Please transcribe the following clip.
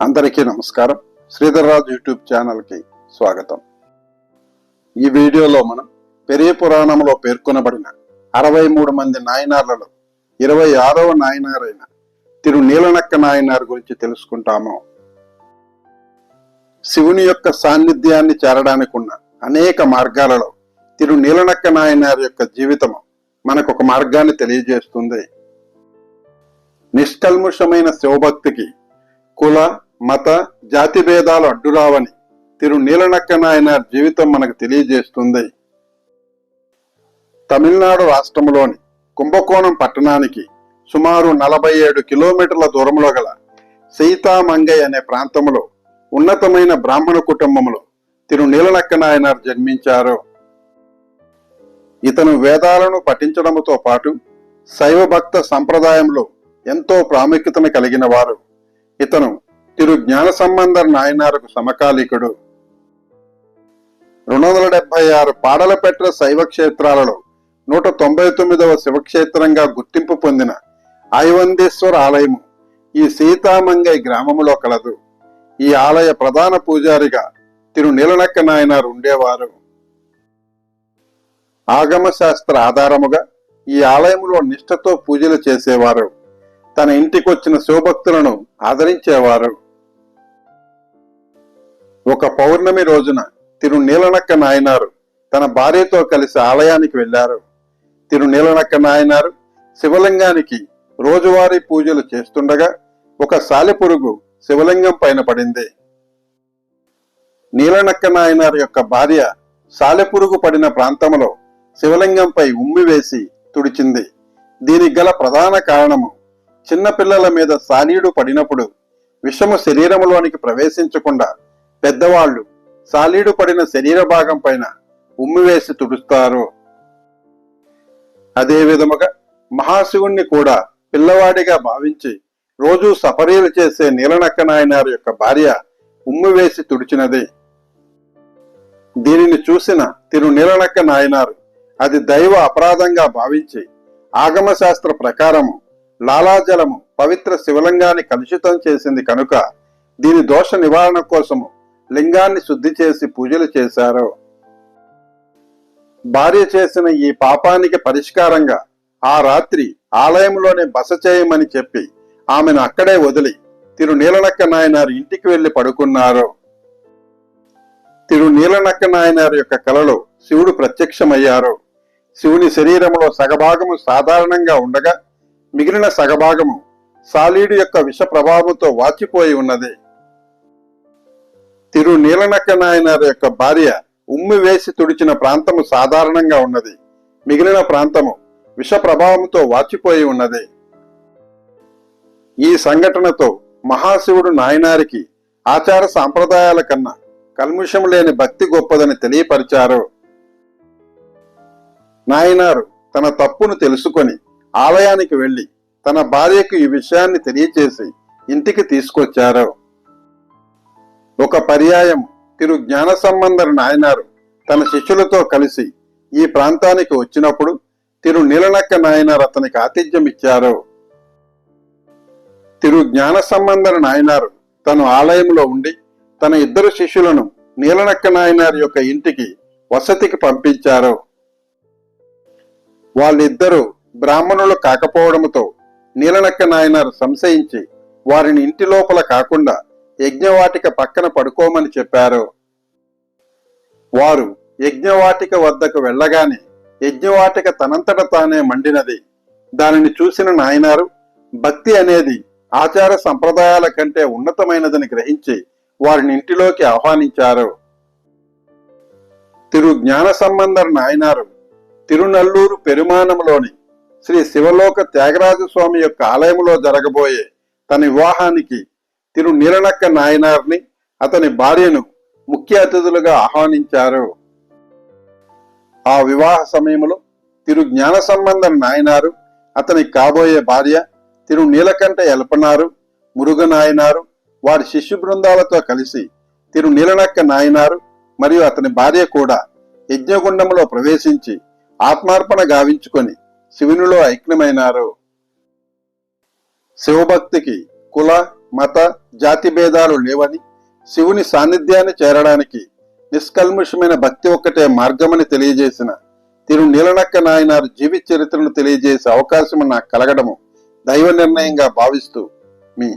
అందరికీ నమస్కారం. శ్రీధర్రాజు యూట్యూబ్ ఛానల్కి స్వాగతం. ఈ వీడియోలో మనం పెరియ పురాణంలో పేర్కొనబడిన అరవై మూడు మంది నాయనార్లలో ఇరవై ఆరవ నాయనారైన తిరు నీలనక్క నాయనార్ గురించి తెలుసుకుంటాము. శివుని యొక్క సాన్నిధ్యాన్ని చేరడానికి ఉన్న అనేక మార్గాలలో తిరు నీలనక్క నాయనార్ యొక్క జీవితము మనకు ఒక మార్గాన్ని తెలియజేస్తుంది. నిష్కల్ముషమైన శివభక్తికి కుల మత జాతి భేదాలు అడ్డురావని తిరు నీలనక్క నాయనార్ జీవితం మనకు తెలియజేస్తుంది. తమిళనాడు రాష్ట్రంలోని కుంభకోణం పట్టణానికి సుమారు నలభై ఏడు కిలోమీటర్ల దూరంలో గల సీతామంగై అనే ప్రాంతంలో ఉన్నతమైన బ్రాహ్మణ కుటుంబంలో తిరు నీలనక్క నాయనార్ జన్మించారు. ఇతను వేదాలను పఠించడంతో పాటు శైవ భక్త సంప్రదాయంలో ఎంతో ప్రాముఖ్యతను కలిగిన వారు. ఇతను తిరు జ్ఞాన సంబంధర్ నాయనారుకు సమకాలీకుడు. రెండు వందల డెబ్బై ఆరు పాడలపెట్ర శైవ క్షేత్రాలలో నూట తొంభై తొమ్మిదవ శివక్షేత్రంగా గుర్తింపు పొందిన ఐవందేశ్వర ఆలయము ఈ సీతామంగై గ్రామములో కలదు. ఈ ఆలయ ప్రధాన పూజారిగా తిరు నీలనక్క నాయనారు ఉండేవారు. ఆగమశాస్త్ర ఆధారముగా ఈ ఆలయములో నిష్ఠతో పూజలు చేసేవారు. తన ఇంటికొచ్చిన శివభక్తులను ఆదరించేవారు. ఒక పౌర్ణమి రోజున తిరు నీలనక్క నాయనారు తన భార్యతో కలిసి ఆలయానికి వెళ్ళారు తిరు నీలనక్క నాయనారు శివలింగానికి రోజువారీ పూజలు చేస్తుండగా ఒక సాలెపురుగు శివలింగం పైన పడింది. నీలనక్క నాయనారు యొక్క భార్య సాలెపురుగు పడిన ప్రాంతంలో శివలింగంపై ఉమ్మి వేసి తుడిచింది. దీనికి గల ప్రధాన కారణము చిన్నపిల్లల మీద సాలీడు పడినప్పుడు విషము శరీరంలోనికి ప్రవేశించకుండా పెద్దవాళ్ళు సాలీడు పడిన శరీర భాగం పైన ఉమ్మివేసి తుడుస్తారు. అదే విధముగా మహాశివుణ్ణి కూడా పిల్లవాడిగా భావించి రోజూ సపరీలు చేసే నీలనక్క నాయనారు యొక్క భార్య ఉమ్మివేసి తుడిచినది. దీనిని చూసిన తిరు నీలనక్క నాయనారు అది దైవ అపరాధంగా భావించి ఆగమశాస్త్ర ప్రకారము లాలాజలము పవిత్ర శివలింగాన్ని కలుషితం చేసింది కనుక దీని దోష నివారణ కోసము లింగాన్ని శుద్ధి చేసి పూజలు చేశారు. భార్య చేసిన ఈ పాపానికి పరిష్కారంగా ఆ రాత్రి ఆలయంలోనే బస చేయమని చెప్పి ఆమెను అక్కడే వదిలి తిరు నీలనక్క నాయనారు ఇంటికి వెళ్ళి పడుకున్నారు. తిరు నీలనక్క నాయనారు యొక్క కలలో శివుడు ప్రత్యక్షమయ్యారు. శివుని శరీరంలో సగభాగము సాధారణంగా ఉండగా మిగిలిన సగభాగము సాలీడు యొక్క విష ప్రభావంతో వాచిపోయి ఉన్నది. తిరు నీలనక్క నాయనార్ యొక్క భార్య ఉమ్మి వేసి తుడిచిన ప్రాంతము సాధారణంగా ఉన్నది. మిగిలిన ప్రాంతము విష ప్రభావంతో వాచిపోయి ఉన్నది. ఈ సంఘటనతో మహాశివుడు నాయనారికి ఆచార సాంప్రదాయాల కన్నా కల్ముషం లేని భక్తి గొప్పదని తెలియపరిచారు. నాయనారు తన తప్పును తెలుసుకొని ఆలయానికి వెళ్ళి తన భార్యకు ఈ విషయాన్ని తెలియచేసి ఇంటికి తీసుకొచ్చారు. ఒక పర్యాయం. తిరు జ్ఞాన సంబంధర్ నాయనారు తన శిష్యులతో కలిసి ఈ ప్రాంతానికి వచ్చినప్పుడు తిరు నీలనక్క నాయనారు అతనికి ఆతిథ్యం ఇచ్చారు తిరు జ్ఞాన సంబంధర్ నాయనారు తను ఆలయంలో ఉండి తన ఇద్దరు శిష్యులను నీలనక్క నాయనారు యొక్క ఇంటికి వసతికి పంపించారు. వాళ్ళిద్దరూ బ్రాహ్మణులు కాకపోవడంతో నీలనక్క నాయనారు సంశయించి వారిని ఇంటి లోపల కాకుండా యజ్ఞవాటిక పక్కన పడుకోమని చెప్పారు. వారు యజ్ఞవాటిక వద్దకు వెళ్ళగానే యజ్ఞవాటిక తనంతట తానే మండినది. దానిని చూసిన నాయనారు భక్తి అనేది ఆచార సంప్రదాయాల కంటే ఉన్నతమైనదని గ్రహించి వారిని ఇంటిలోకి ఆహ్వానించారు. తిరు జ్ఞాన సంబంధర్ నాయనారు తిరునల్లూరు పెరుమానంలోని శ్రీ శివలోక త్యాగరాజస్వామి యొక్క ఆలయంలో జరగబోయే తన వివాహానికి తిరు నీలనక్క నాయనార్ని అతని భార్యను ముఖ్య అతిథులుగా ఆహ్వానించారు. ఆ వివాహ సమయంలో తిరు జ్ఞాన సంబంధం నాయనారు అతని కాబోయే భార్య తిరు నీలకంఠ ఎలపనారు మురుగ నాయనారు వారి శిష్యు బృందాలతో కలిసి తిరు నీలనక్క నాయనారు మరియు అతని భార్య కూడా యజ్ఞగుండంలో ప్రవేశించి ఆత్మార్పణ గావించుకొని శివునిలో ఐక్యమైనారు. శివభక్తికి కుల మత జాతి భేదాలు లేవని శివుని సాన్నిధ్యాన్ని చేరడానికి నిష్కల్ముషమైన భక్తి ఒక్కటే మార్గమని తెలియజేసిన తిరు నీలనక్క నాయనారు జీవిత చరిత్రను తెలియజేసే అవకాశం నాకు కలగడము దైవ నిర్ణయంగా భావిస్తూ మీ